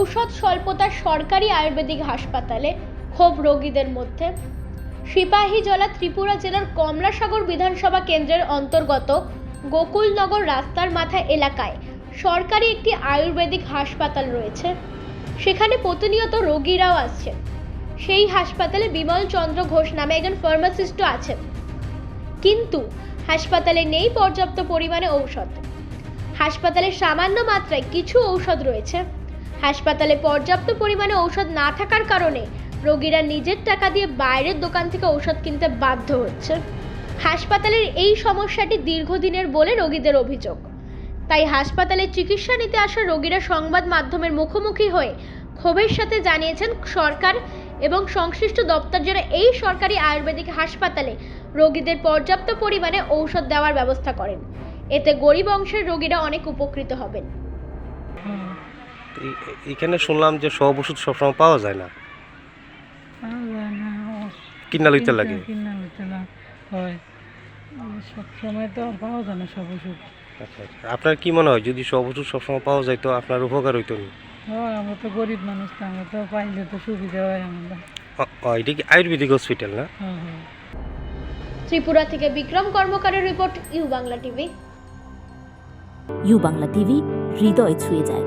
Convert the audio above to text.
ঔষধ স্বল্পতার সরকারি আয়ুর্বেদিক হাসপাতালে ক্ষোভ রোগীদের মধ্যে। সিপাহীজলা ত্রিপুরা জেলার কমলাসাগর বিধানসভা কেন্দ্রের অন্তর্গত গোকুলনগর রাস্তার মাথা এলাকায় সরকারি একটি আয়ুর্বেদিক হাসপাতাল রয়েছে। সেখানে প্রতিনিয়ত রোগীরাও আসছেন। সেই হাসপাতালে বিমল চন্দ্র ঘোষ নামে একজন ফার্মাসিস্টও আছেন। কিন্তু হাসপাতালে নেই পর্যাপ্ত পরিমাণে ঔষধ। হাসপাতালে সামান্য মাত্রায় কিছু ঔষধ রয়েছে। হাসপাতালে পর্যাপ্ত পরিমাণে ঔষধ না থাকার কারণে রোগীরা নিজের টাকা দিয়ে বাইরের দোকান থেকে ঔষধ কিনতে বাধ্য হচ্ছে। হাসপাতালের এই সমস্যাটি দীর্ঘদিনের বলে রোগীদের অভিযোগ। তাই হাসপাতালে চিকিৎসা নিতে আসা রোগীরা সংবাদ মাধ্যমের মুখোমুখি হয়ে ক্ষোভের সাথে জানিয়েছেন সরকার এবং সংশ্লিষ্ট দপ্তর যেন এই সরকারি আয়ুর্বেদিক হাসপাতালে রোগীদের পর্যাপ্ত পরিমাণে ঔষধ দেওয়ার ব্যবস্থা করেন। এতে গরিব অংশের রোগীরা অনেক উপকৃত হবেন। এখানে শুনলাম যে সব ওষুধ সবসময় পাওয়া যায় না। পাওয়া যায় না ও কিনা লইতে লাগে। কিনা লইতে হয়। সব সময় তো আর পাওয়া যায় না সব ওষুধ। আচ্ছা আচ্ছা। আপনার কি মনে হয় যদি সব ওষুধ সবসময় পাওয়া যায় তো আপনার উপকার হইতো না? হয় আমরা তো গরিব মানুষ তো আমরা তো পাইলে তো সুবিধা হয় অ, এটা কি আয়ুর্বেদিক হসপিটাল না? ত্রিপুরা থেকে Bikram কর্মকারের report U Bangla TV. U Bangla TV হৃদয় ছুঁয়ে যায়।